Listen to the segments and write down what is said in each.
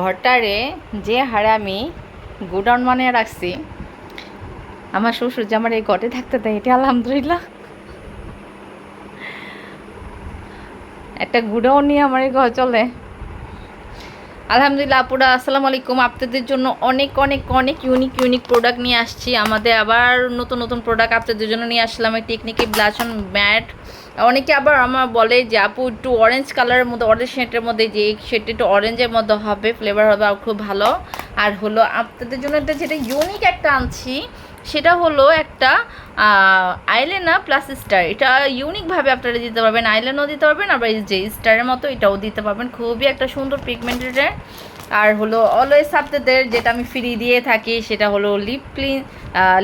ঘরটারে যে হারে আমি গুডাউন বানিয়ে রাখছি, আমার শ্বশুর যে আমার এই ঘরে থাকতে দেয়, এটা আলহামদুলিল্লাহ। একটা গুডাউন নিয়ে আমার এই ঘর চলে। আলহামদুলিল্লাহ আপুরা আসসালামু আলাইকুম। আপনাদের জন্য অনেক অনেক অনেক ইউনিক ইউনিক প্রোডাক্ট নিয়ে আসছি। আমাদের আবার নতুন নতুন প্রোডাক্ট আপনাদের জন্য নিয়ে আসলাম। এই টেকনিকে ব্লাশন ম্যাট অনেকে আবার আমার বলে যে, আপু, একটু অরেঞ্জ কালারের মধ্যে অরেঞ্জ শেডের মধ্যে যে শেডটা একটু অরেঞ্জের মধ্যে হবে ফ্লেভার হবে খুব ভালো। আর হলো আপনাদের জন্য একটা যেটা ইউনিক একটা আনছি, সেটা হলো একটা আইলেনা প্লাস স্টার এটা ইউনিকভাবে আপনারা দিতে পারবেন আইলেনও দিতে পারবেন, আবার যে স্টারের মতো এটাও দিতে পারবেন। খুবই একটা সুন্দর পিগমেন্টেড আর হলো অলওয়েজ আপনাদের যেটা আমি ফ্রি দিয়ে থাকি, সেটা হলো লিপ ক্লিন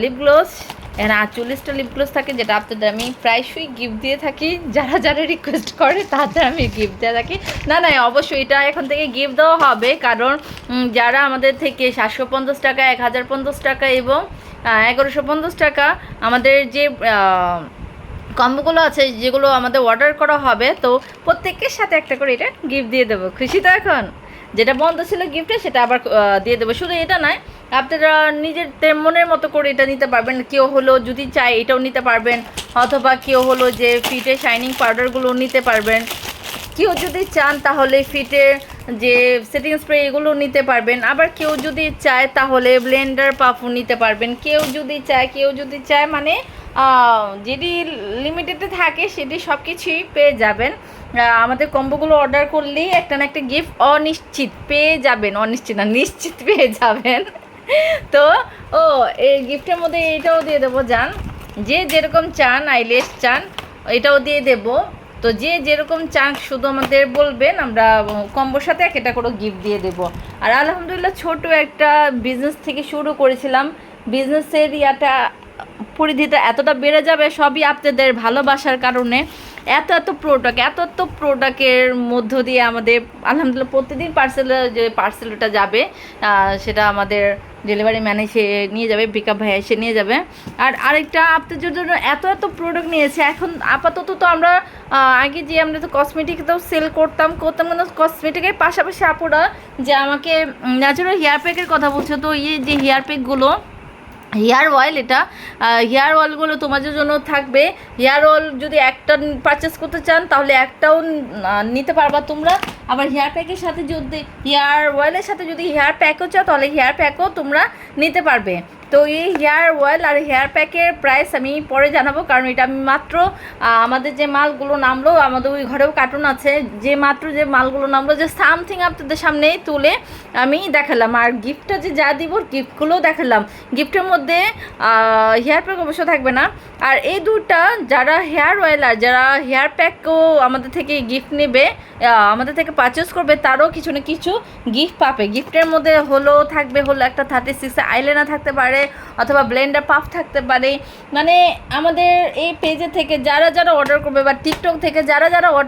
লিপ গ্লোস এখানে আটচল্লিশটা লিপ গ্লোস থাকে যেটা আপনাদের আমি প্রায়শই গিফট দিয়ে থাকি। যারা যারা রিকোয়েস্ট করে, তাদের আমি গিফট দিয়ে থাকি। না না, অবশ্যই এটা এখন থেকে গিফট দেওয়া হবে। কারণ যারা আমাদের থেকে সাতশো পঞ্চাশ টাকা, এক হাজার পঞ্চাশ টাকা এবং এগারোশো পঞ্চাশ টাকা আমাদের যে কম্বোগুলো আছে, যেগুলো আমাদের অর্ডার করা হবে, তো প্রত্যেকের সাথে একটা করে এটা গিফট দিয়ে দেবো। খুশি তো এখন? যেটা বন্ধ ছিল গিফটে সেটা আবার দিয়ে দেবো। শুধু এটা নয় আপনারা নিজের মনের মতো করে এটা নিতে পারবেন। কেউ হলো যদি চায় এটাও নিতে পারবেন, অথবা কেউ হলো যে ফিটে শাইনিং পাউডারগুলো নিতে পারবেন। কেউ যদি চান তাহলে ফিটের যে সেটিং স্প্রে এগুলো নিতে পারবেন। আবার কেউ যদি চায় তাহলে ব্লেন্ডার পাফও নিতে পারবেন। কেউ যদি চায়, কেউ যদি চায় মানে যেটি লিমিটেডে থাকে সেটি সব কিছুই পেয়ে যাবেন। আমাদের কম্বোগুলো অর্ডার করলেই একটা না একটা গিফট অনিশ্চিত পেয়ে যাবেন। অনিশ্চিত না, নিশ্চিত পেয়ে যাবেন। তো, ও, এই গিফটের মধ্যে এইটাও দিয়ে দেবো যান যে যেরকম চান আইলেস চান, এটাও দিয়ে দেব। তো যে যেরকম চান, শুধু আমাদের বলবেন, আমরা কম্বোর সাথে এক একটা করে গিফট দিয়ে দেব। আর আলহামদুলিল্লাহ, ছোট একটা বিজনেস থেকে শুরু করেছিলাম। বিজনেসের ইয়াটা পরিধিটা এতটা বেড়ে যাবে সবই আপনাদের ভালোবাসার কারণে। এত এত প্রোডাক্ট এত এত প্রোডাক্টের মধ্য দিয়ে আমাদের, আলহামদুলিল্লাহ প্রতিদিন পার্সেল যে পার্সেলটা যাবে সেটা আমাদের ডেলিভারি ম্যান এসে নিয়ে যাবে পিকআপ ভাই এসে নিয়ে যাবে। আর আরেকটা, আপনাদের জন্য এত এত প্রোডাক্ট নিয়েছে, এখন আপাতত তো আমরা আগে যে আমরা তো কসমেটিক তো সেল করতাম করতাম কিন্তু কসমেটিকের পাশাপাশি আপুরা যে আমাকে ন্যাচারাল হেয়ার প্যাকের কথা বলছে, তো এই যে হেয়ার প্যাকগুলো হেয়ার অয়েল এটা হেয়ার অয়েলগুলো তোমাদের জন্য থাকবে। হেয়ার অয়েল যদি একটা পারচেস করতে চান, তাহলে একটাও নিতে পারবা তোমরা। আবার হেয়ার প্যাকের সাথে যদি, হেয়ার অয়েলের সাথে যদি হেয়ার প্যাকও চাও, তাহলে হেয়ার প্যাকও তোমরা নিতে পারবে। তো এই হেয়ার অয়েল আর হেয়ার প্যাকের প্রাইস আমি পরে জানাব, কারণ এটা আমি মাত্র আমাদের যে মালগুলো নামলো, আমাদের ওই ঘরেও কার্টুন আছে, যে মাত্র যে মালগুলো নামলো যে সামথিং আপনাদের সামনেই তুলে আমি দেখালাম। আর গিফটটা যে যা দিব গিফটগুলোও দেখালাম। গিফটের মধ্যে হেয়ার প্যাক অবশ্য থাকবে না। আর এই দুটা, যারা হেয়ার অয়েল আর যারা হেয়ার প্যাকও আমাদের থেকে গিফট নেবে আমাদের থেকে পারচেস করবে, তারও কিছু না কিছু গিফট পাবে। গিফটের মধ্যে হলো, থাকবে হলো একটা থার্টি সিক্স আইলেনা থাকতে পারে অথবা ব্লেন্ডার পাফ থাকতে পারে। মানে আমাদের এই পেজে থেকে যারা যারা অর্ডার করবে বা টিকটক থেকে যারা যারা অর্ডার